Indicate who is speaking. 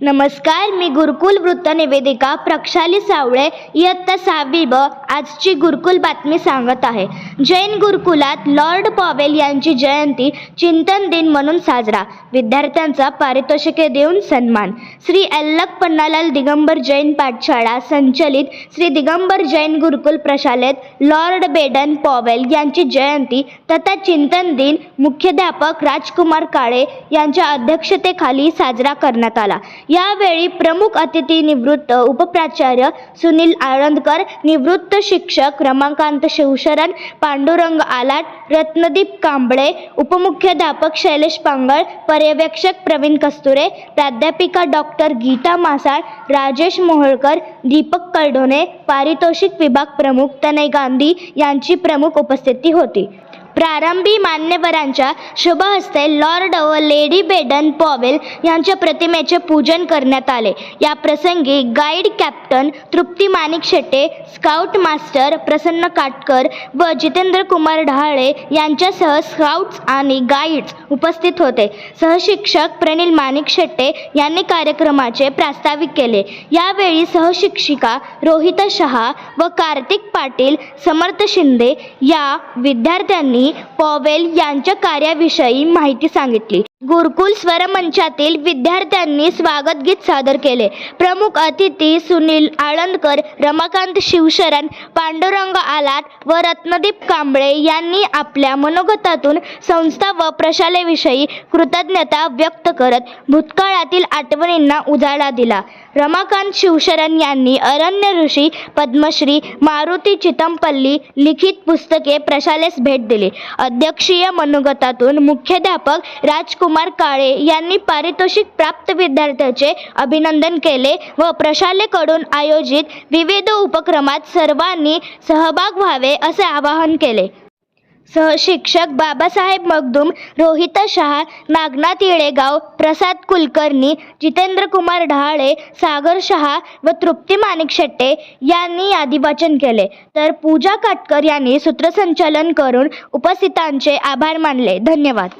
Speaker 1: नमस्कार मी गुरुकुल वृत्त निवेदिका प्रक्षाली सावळे इयत्ता सहावी ब आजची गुरुकुल बातमी सांगत आहे. जैन गुरुकुलात लॉर्ड पॉवेल यांची जयंती चिंतन दिन म्हणून साजरा. विद्यार्थ्यांचा पारितोषिके देऊन सन्मान. श्री अल्लक पन्नालाल दिगंबर जैन पाठशाळा संचलित श्री दिगंबर जैन गुरुकुल प्रशालेत लॉर्ड बेडन पॉवेल यांची जयंती तथा चिंतन दिन मुख्याध्यापक राजकुमार काळे यांच्या अध्यक्षतेखाली साजरा करण्यात आला. यावेळी प्रमुख अतिथी निवृत्त उपप्राचार्य सुनील आळंदकर निवृत्त शिक्षक रमाकांत शिवशरण पांडुरंग आलाट रत्नदीप कांबळे उपमुख्याध्यापक शैलेश पांगळ पर्यवेक्षक प्रवीण कस्तुरे प्राध्यापिका डॉक्टर गीता मासाळ राजेश मोहोळकर दीपक कळढोणे पारितोषिक विभाग प्रमुख तनय गांधी यांची प्रमुख उपस्थिती होती. प्रारंभी मान्यवरांच्या शुभ हस्ते लॉर्ड व लेडी बेडन पॉवेल यांच्या प्रतिमेचे पूजन करण्यात आले. या प्रसंगी guide captain Trupti Manik Shette scout master Prasanna Katkar व जितेंद्र कुमार ढाळे यांच्यासह स्काउट्स आणि गाईड्स उपस्थित होते. सहशिक्षक प्रणील माणिक शेट्टे यांनी कार्यक्रमाचे प्रास्ताविक केले. यावेळी सहशिक्षिका रोहिता शहा व कार्तिक पाटील समर्थ शिंदे या विद्यार्थ्यांनी पॉवेल यांच्या कार्याविषयी माहिती सांगितली. गुरुकुल स्वरमंचातील विद्यार्थ्यांनी स्वागत गीत सादर केले. प्रमुख अतिथी सुनील आळंदकर रमाकांत शिवशरण पांडुरंग आलाट व रत्नदीप कांबळे यांनी आपल्या मनोगतातून संस्था व प्रशालेविषयी कृतज्ञता व्यक्त करत भूतकाळातील आठवणींना उजाळा दिला. रमाकांत शिवशरण यांनी अरण्य ऋषी पद्मश्री मारुती चितमपल्ली लिखित पुस्तके प्रशालेस भेट दिली. अध्यक्षीय मनोगतातून मुख्याध्यापक राजकुमार कुमार काळे यांनी पारितोषिक प्राप्त विद्यार्थ्याचे अभिनंदन केले व प्रशालेकडून आयोजित विविध उपक्रमात सर्वांनी सहभाग व्हावे असे आवाहन केले. सहशिक्षक बाबासाहेब मगदूम रोहिता शहा नागनाथ येळेगाव प्रसाद कुलकर्णी जितेंद्र कुमार ढाळे सागर शहा व तृप्ती माणिक शेट्टे यांनी यादी वाचन केले. तर पूजा काटकर यांनी सूत्रसंचालन करून उपस्थितांचे आभार मानले. धन्यवाद.